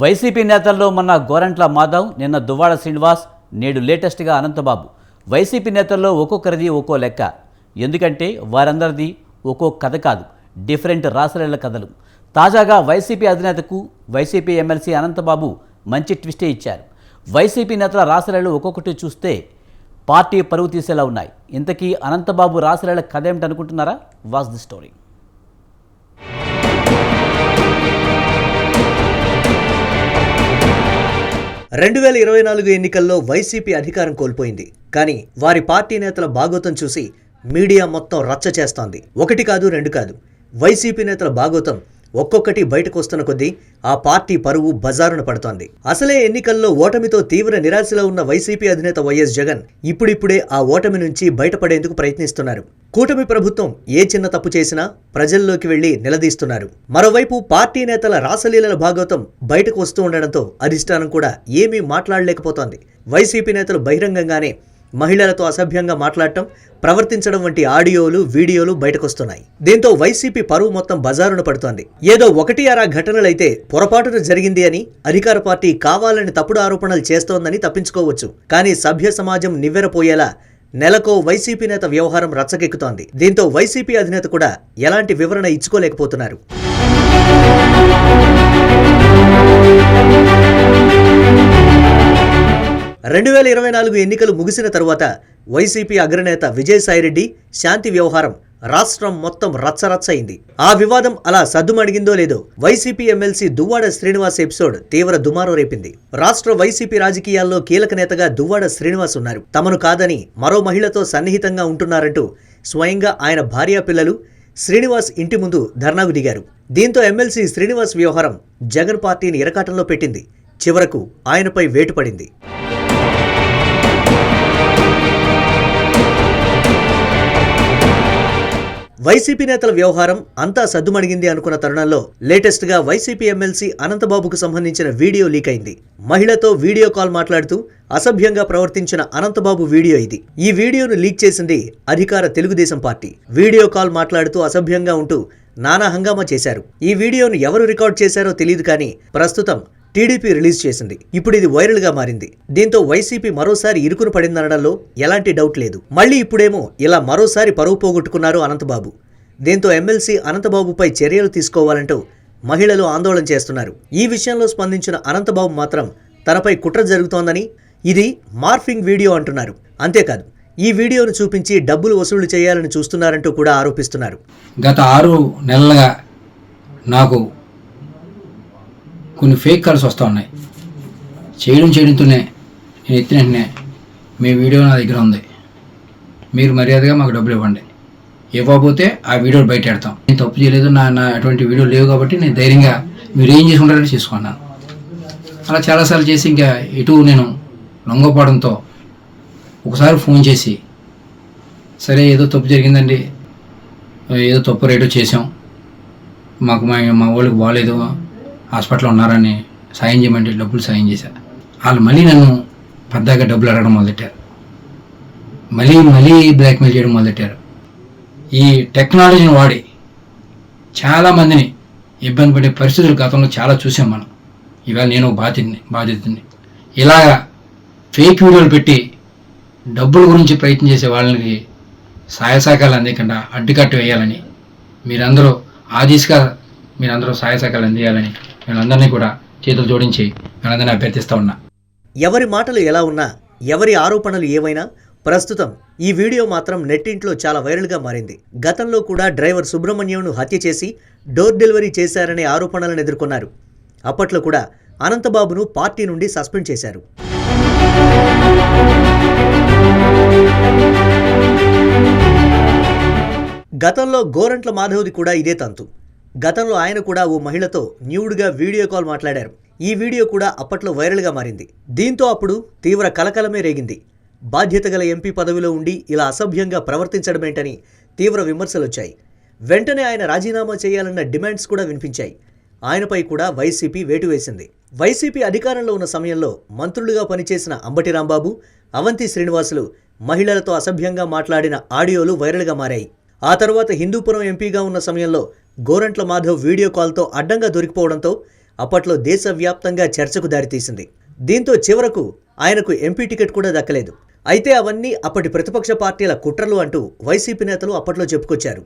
YCP నేతల్లో మొన్న గోరంట్ల మాధవ్ నిన్న దువ్వాడ శ్రీనివాస్ నేడు లేటెస్ట్గా అనంతబాబు. వైసీపీ నేతల్లో ఒక్కొక్కరిది ఒక్కో లెక్క. ఎందుకంటే వారందరిది ఒక్కో కథ కాదు డిఫరెంట్ రాసలీల కథలు. తాజాగా వైసీపీ అధినేతకు వైసీపీ ఎమ్మెల్సీ అనంతబాబు మంచి ట్విస్టే ఇచ్చారు. వైసీపీ నేతల రాసలీలు ఒక్కొక్కటి చూస్తే పార్టీ పరువు తీసేలా ఉన్నాయి. ఇంతకీ అనంతబాబు రాసలీల కథ ఏమిటనుకుంటున్నారా? Was the story. రెండు వేల ఇరవై నాలుగు ఎన్నికల్లో వైసీపీ అధికారం కోల్పోయింది. కానీ వారి పార్టీ నేతల భాగోతం చూసి మీడియా మొత్తం రచ్చ చేస్తోంది. ఒకటి కాదు రెండు కాదు. వైసీపీ నేతల భాగోతం ఒక్కొక్కటి బయటకు వస్తున్న కొద్దీ ఆ పార్టీ పరువు బజారున పడుతోంది. అసలే ఎన్నికల్లో ఓటమితో తీవ్ర నిరాశలో ఉన్న వైసీపీ అధినేత వైఎస్ జగన్ ఇప్పుడిప్పుడే ఆ ఓటమి నుంచి బయటపడేందుకు ప్రయత్నిస్తున్నారు. కూటమి ప్రభుత్వం ఏ చిన్న తప్పు చేసినా ప్రజల్లోకి వెళ్ళి నిలదీస్తున్నారు. మరోవైపు పార్టీ నేతల రాసలీలల భాగవతం బయటకు వస్తూ ఉండడంతో అధిష్టానం కూడా ఏమీ మాట్లాడలేకపోతోంది. వైసీపీ నేతలు బహిరంగంగానే మహిళలతో అసభ్యంగా మాట్లాడటం ప్రవర్తించడం వంటి ఆడియోలు వీడియోలు బయటకొస్తున్నాయి. దీంతో వైసీపీ పరువు మొత్తం బజారును పడుతోంది. ఏదో ఒకటి అరా ఘటనలైతే పొరపాటున జరిగింది అని అధికార పార్టీ కావాలని తప్పుడు ఆరోపణలు చేస్తోందని తప్పించుకోవచ్చు. కానీ సభ్య సమాజం నివ్వెరపోయేలా నెలకో వైసీపీ నేత వ్యవహారం రచ్చకెక్కుతోంది దీంతో వైసీపీ అధినేత కూడా ఎలాంటి వివరణ ఇచ్చుకోలేకపోతున్నారు. రెండు వేల ఇరవై నాలుగు ఎన్నికలు ముగిసిన తరువాత వైసీపీ అగ్రనేత విజయసాయిరెడ్డి శాంతి వ్యవహారం రాష్ట్రం మొత్తం రచ్చరచ్చ అయింది ఆ వివాదం అలా సద్దుమడిగిందో లేదో YCP MLC Duvvada Srinivas episode తీవ్ర దుమారం రేపింది. రాష్ట్ర వైసీపీ రాజకీయాల్లో కీలక నేతగా దువ్వాడ శ్రీనివాస్ ఉన్నారు. తమను కాదని మరో మహిళతో సన్నిహితంగా ఉంటున్నారంటూ స్వయంగా ఆయన భార్యా పిల్లలు శ్రీనివాస్ ఇంటి ముందు ధర్నాకు దిగారు. దీంతో ఎమ్మెల్సీ శ్రీనివాస్ వ్యవహారం జగన్ పార్టీని ఇరకాటంలో పెట్టింది. చివరకు ఆయనపై వేటు పడింది. వైసీపీ నేతల వ్యవహారం అంతా సద్దుమణిగింది అనుకున్న తరుణంలో లేటెస్ట్గా వైసీపీ ఎమ్మెల్సీ అనంతబాబుకు సంబంధించిన వీడియో లీక్ అయింది. మహిళతో వీడియో కాల్ మాట్లాడుతూ అసభ్యంగా ప్రవర్తించిన అనంతబాబు వీడియో ఇది. ఈ వీడియోను లీక్ చేసింది అధికార తెలుగుదేశం పార్టీ. వీడియో కాల్ మాట్లాడుతూ అసభ్యంగా ఉంటూ నానా హంగామా చేశారు. ఈ వీడియోను ఎవరు రికార్డ్ చేశారో తెలియదు కానీ ప్రస్తుతం టీడీపీ రిలీజ్ చేసింది. ఇప్పుడు ఇది వైరల్గా మారింది. దీంతో వైసీపీ మరోసారి ఇరుకును పడిందనడంలో ఎలాంటి డౌట్ లేదు. మళ్ళీ ఇప్పుడేమో ఇలా మరోసారి పరువు పోగొట్టుకున్నారు అనంతబాబు. దీంతో ఎమ్మెల్సీ అనంతబాబుపై చర్యలు తీసుకోవాలంటూ మహిళలు ఆందోళన చేస్తున్నారు. ఈ విషయంలో స్పందించిన అనంతబాబు మాత్రం తనపై కుట్ర జరుగుతోందని ఇది మార్ఫింగ్ వీడియో అంటున్నారు. అంతేకాదు ఈ వీడియోను చూపించి డబ్బులు వసూలు చేయాలని చూస్తున్నారంటూ కూడా ఆరోపిస్తున్నారు. గత ఆరు నెలలుగా నాకు కొన్ని ఫేక్ కాల్స్ వస్తూ ఉన్నాయి. చేయడం చేయడంతోనే నేను ఎత్తిన వెంటనే మీ వీడియో నా దగ్గర ఉంది. మీరు మర్యాదగా మాకు డబ్బులు ఇవ్వండి. ఇవ్వకపోతే ఆ వీడియో బయట పెడతాం. నేను తప్పు చేయలేదు నా నా అటువంటి వీడియో లేవు కాబట్టి నేను ధైర్యంగా మీరు ఏం చేసుకుంటారని చేసుకున్నాను. అలా చాలాసార్లు చేసి ఇంకా ఇటు నేను లొంగపోవడంతో ఒకసారి ఫోన్ చేసి సరే ఏదో తప్పు జరిగిందండి. ఏదో తప్పు రేటో చేసాం మాకు మా మా వాళ్ళకి బాగాలేదు. హాస్పిటల్లో ఉన్నారని సాయం చేయమంటే డబ్బులు సాయం చేశా. వాళ్ళు మళ్ళీ నన్ను పెద్దగా డబ్బులు అడగడం మొదలెట్టారు. మళ్ళీ మళ్ళీ బ్లాక్మెయిల్ చేయడం మొదలెట్టారు. ఈ టెక్నాలజీని వాడి చాలామందిని ఇబ్బంది పడే పరిస్థితులు గతంలో చాలా చూసాం మనం. ఇవాళ నేను ఒక బాధ్యతని బాధ్యతని ఇలాగా ఫేక్ వీడియోలు పెట్టి డబ్బుల గురించి ప్రయత్నం చేసే వాళ్ళకి సహాయ సహకారాలు అడ్డుకట్టు వేయాలని మీరందరూ ఆ దిశగా మీరందరూ సహాయ సహకారాలు అందియాలని వీళ్ళందరినీ కూడా చేతులు జోడించి వీళ్ళందరినీ అభ్యర్థిస్తూ ఉన్నా. ఎవరి మాటలు ఎలా ఉన్నా ఎవరి ఆరోపణలు ఏవైనా ప్రస్తుతం ఈ వీడియో మాత్రం నెట్టింట్లో చాలా వైరల్గా మారింది. గతంలో కూడా డ్రైవర్ సుబ్రహ్మణ్యంను హత్య చేసి డోర్ డెలివరీ చేశారనే ఆరోపణలను ఎదుర్కొన్నారు. అప్పట్లో కూడా అనంతబాబును పార్టీ నుండి సస్పెండ్ చేశారు. గతంలో గోరంట్ల మాధవ్ది కూడా ఇదే తంతు. గతంలో ఆయన కూడా ఓ మహిళతో న్యూడ్గా వీడియో కాల్ మాట్లాడారు. ఈ వీడియో కూడా అప్పట్లో వైరల్గా మారింది. దీంతో అప్పుడు తీవ్ర కలకలమే రేగింది. బాధ్యత గల ఎంపీ పదవిలో ఉండి ఇలా అసభ్యంగా ప్రవర్తించడమేంటని తీవ్ర విమర్శలు వచ్చాయి వెంటనే ఆయన రాజీనామా చేయాలన్న డిమాండ్స్ కూడా వినిపించాయి. ఆయనపై కూడా వైసీపీ వేటు వేసింది. వైసీపీ అధికారంలో ఉన్న సమయంలో మంత్రులుగా పనిచేసిన అంబటి రాంబాబు అవంతి శ్రీనివాసులు మహిళలతో అసభ్యంగా మాట్లాడిన ఆడియోలు వైరల్గా మారాయి. ఆ తర్వాత హిందూపురం ఎంపీగా ఉన్న సమయంలో గోరంట్ల మాధవ్ వీడియో కాల్తో అడ్డంగా దొరికిపోవడంతో అప్పట్లో దేశవ్యాప్తంగా చర్చకు దారితీసింది. దీంతో చివరకు ఆయనకు ఎంపీ టికెట్ కూడా దక్కలేదు. అయితే అవన్నీ అప్పటి ప్రతిపక్ష పార్టీల కుట్రలు అంటూ వైసీపీ నేతలు అప్పట్లో చెప్పుకొచ్చారు.